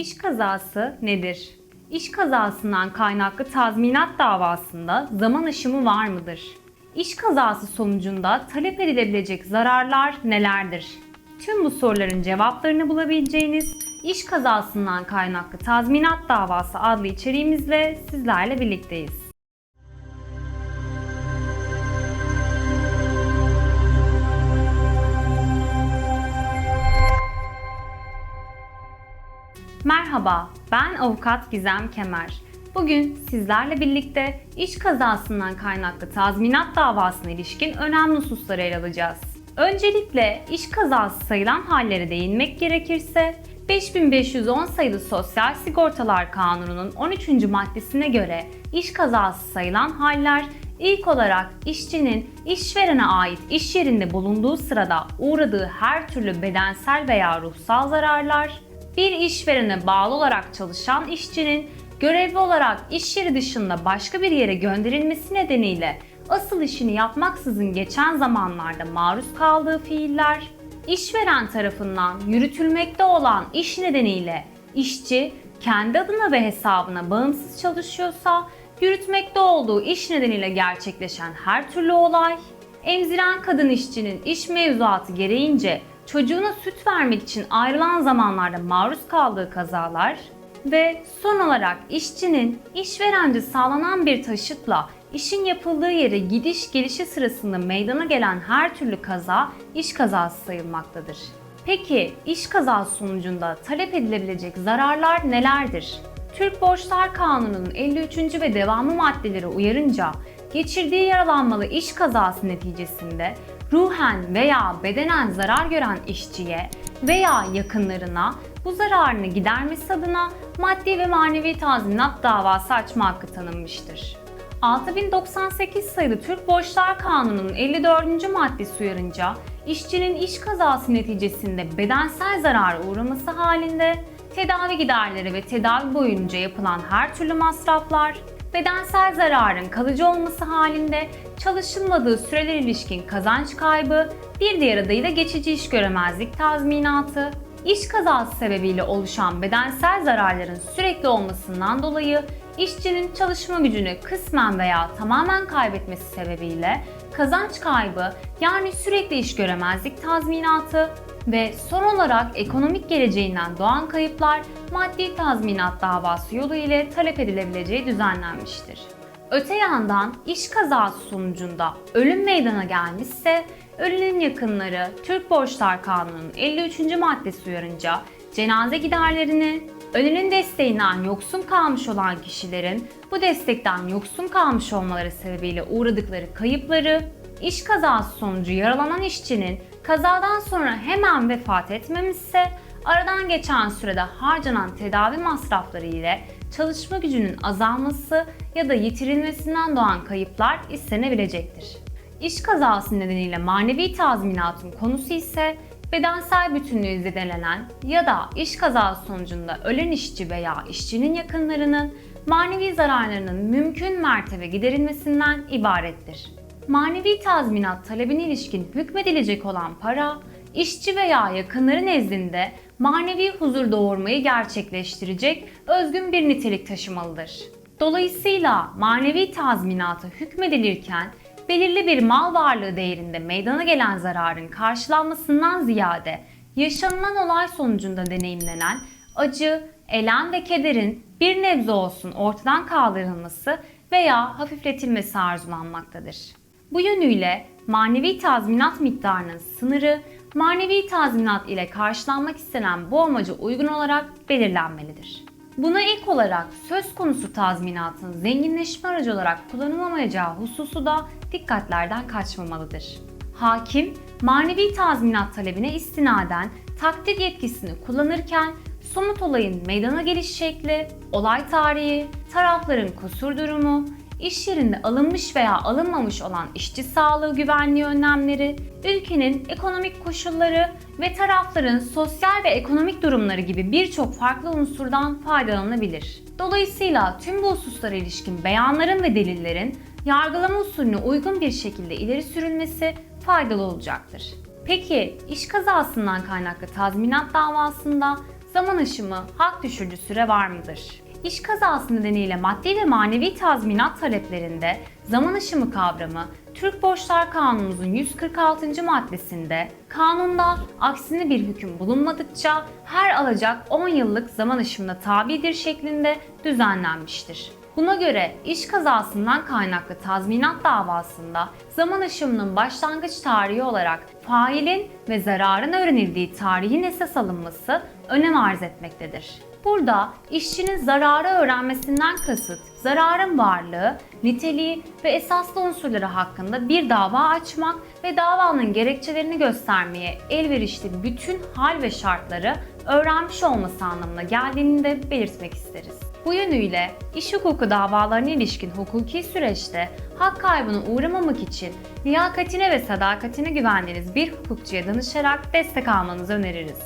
İş kazası nedir? İş kazasından kaynaklı tazminat davasında zaman aşımı var mıdır? İş kazası sonucunda talep edilebilecek zararlar nelerdir? Tüm bu soruların cevaplarını bulabileceğiniz İş kazasından kaynaklı tazminat davası adlı içeriğimizle sizlerle birlikteyiz. Merhaba, ben avukat Gizem Kemer. Bugün sizlerle birlikte iş kazasından kaynaklı tazminat davasına ilişkin önemli hususları ele alacağız. Öncelikle iş kazası sayılan hallere değinmek gerekirse 5510 sayılı Sosyal Sigortalar Kanunu'nun 13. maddesine göre iş kazası sayılan haller ilk olarak işçinin işverene ait iş yerinde bulunduğu sırada uğradığı her türlü bedensel veya ruhsal zararlar, bir işverene bağlı olarak çalışan işçinin görevli olarak iş yeri dışında başka bir yere gönderilmesi nedeniyle asıl işini yapmaksızın geçen zamanlarda maruz kaldığı fiiller, işveren tarafından yürütülmekte olan iş nedeniyle işçi kendi adına ve hesabına bağımsız çalışıyorsa yürütmekte olduğu iş nedeniyle gerçekleşen her türlü olay, emziren kadın işçinin iş mevzuatı gereğince çocuğuna süt vermek için ayrılan zamanlarda maruz kaldığı kazalar ve son olarak işçinin işverence sağlanan bir taşıtla işin yapıldığı yere gidiş gelişi sırasında meydana gelen her türlü kaza iş kazası sayılmaktadır. Peki iş kazası sonucunda talep edilebilecek zararlar nelerdir? Türk Borçlar Kanunu'nun 53. ve devamı maddeleri uyarınca geçirdiği yaralanmalı iş kazası neticesinde ruhen veya bedenen zarar gören işçiye veya yakınlarına bu zararını gidermesi adına maddi ve manevi tazminat davası açma hakkı tanınmıştır. 6098 sayılı Türk Borçlar Kanunu'nun 54. maddesi uyarınca işçinin iş kazası neticesinde bedensel zarara uğraması halinde tedavi giderleri ve tedavi boyunca yapılan her türlü masraflar, bedensel zararın kalıcı olması halinde çalışılmadığı süreler ilişkin kazanç kaybı, bir diğer adıyla geçici iş göremezlik tazminatı, iş kazası sebebiyle oluşan bedensel zararların sürekli olmasından dolayı işçinin çalışma gücünü kısmen veya tamamen kaybetmesi sebebiyle kazanç kaybı yani sürekli iş göremezlik tazminatı ve son olarak ekonomik geleceğinden doğan kayıplar maddi tazminat davası yolu ile talep edilebileceği düzenlenmiştir. Öte yandan iş kazası sonucunda ölüm meydana gelmişse ölünün yakınları Türk Borçlar Kanunu'nun 53. maddesi uyarınca cenaze giderlerini, ölünün desteğinden yoksun kalmış olan kişilerin bu destekten yoksun kalmış olmaları sebebiyle uğradıkları kayıpları, iş kazası sonucu yaralanan işçinin kazadan sonra hemen vefat etmemişse aradan geçen sürede harcanan tedavi masrafları ile çalışma gücünün azalması ya da yitirilmesinden doğan kayıplar istenebilecektir. İş kazası nedeniyle manevi tazminatın konusu ise bedensel bütünlüğü zedelenen ya da iş kazası sonucunda ölen işçi veya işçinin yakınlarının manevi zararlarının mümkün mertebe giderilmesinden ibarettir. Manevi tazminat talebine ilişkin hükmedilecek olan para, işçi veya yakınları nezdinde manevi huzur doğurmayı gerçekleştirecek özgün bir nitelik taşımalıdır. Dolayısıyla manevi tazminata hükmedilirken belirli bir mal varlığı değerinde meydana gelen zararın karşılanmasından ziyade yaşanılan olay sonucunda deneyimlenen acı, elem ve kederin bir nebze olsun ortadan kaldırılması veya hafifletilmesi arzulanmaktadır. Bu yönüyle manevi tazminat miktarının sınırı manevi tazminat ile karşılanmak istenen bu amaca uygun olarak belirlenmelidir. Buna ek olarak söz konusu tazminatın zenginleşme aracı olarak kullanılamayacağı hususu da dikkatlerden kaçmamalıdır. Hakim, manevi tazminat talebine istinaden takdir yetkisini kullanırken somut olayın meydana geliş şekli, olay tarihi, tarafların kusur durumu, iş yerinde alınmış veya alınmamış olan işçi sağlığı güvenliği önlemleri, ülkenin ekonomik koşulları ve tarafların sosyal ve ekonomik durumları gibi birçok farklı unsurdan faydalanabilir. Dolayısıyla tüm bu hususlara ilişkin beyanların ve delillerin yargılama usulüne uygun bir şekilde ileri sürülmesi faydalı olacaktır. Peki iş kazasından kaynaklı tazminat davasında zaman aşımı hak düşürücü süre var mıdır? İş kazası nedeniyle maddi ve manevi tazminat taleplerinde zaman aşımı kavramı Türk Borçlar Kanunumuzun 146. maddesinde kanunda aksine bir hüküm bulunmadıkça her alacak 10 yıllık zaman aşımına tabidir şeklinde düzenlenmiştir. Buna göre iş kazasından kaynaklı tazminat davasında zaman aşımının başlangıç tarihi olarak failin ve zararın öğrenildiği tarihin esas alınması önem arz etmektedir. Burada işçinin zararı öğrenmesinden kasıt, zararın varlığı, niteliği ve esaslı unsurları hakkında bir dava açmak ve davanın gerekçelerini göstermeye elverişli bütün hal ve şartları öğrenmiş olması anlamına geldiğini de belirtmek isteriz. Bu yönüyle iş hukuku davalarına ilişkin hukuki süreçte hak kaybına uğramamak için liyakatine ve sadakatine güvendiğiniz bir hukukçuya danışarak destek almanızı öneririz.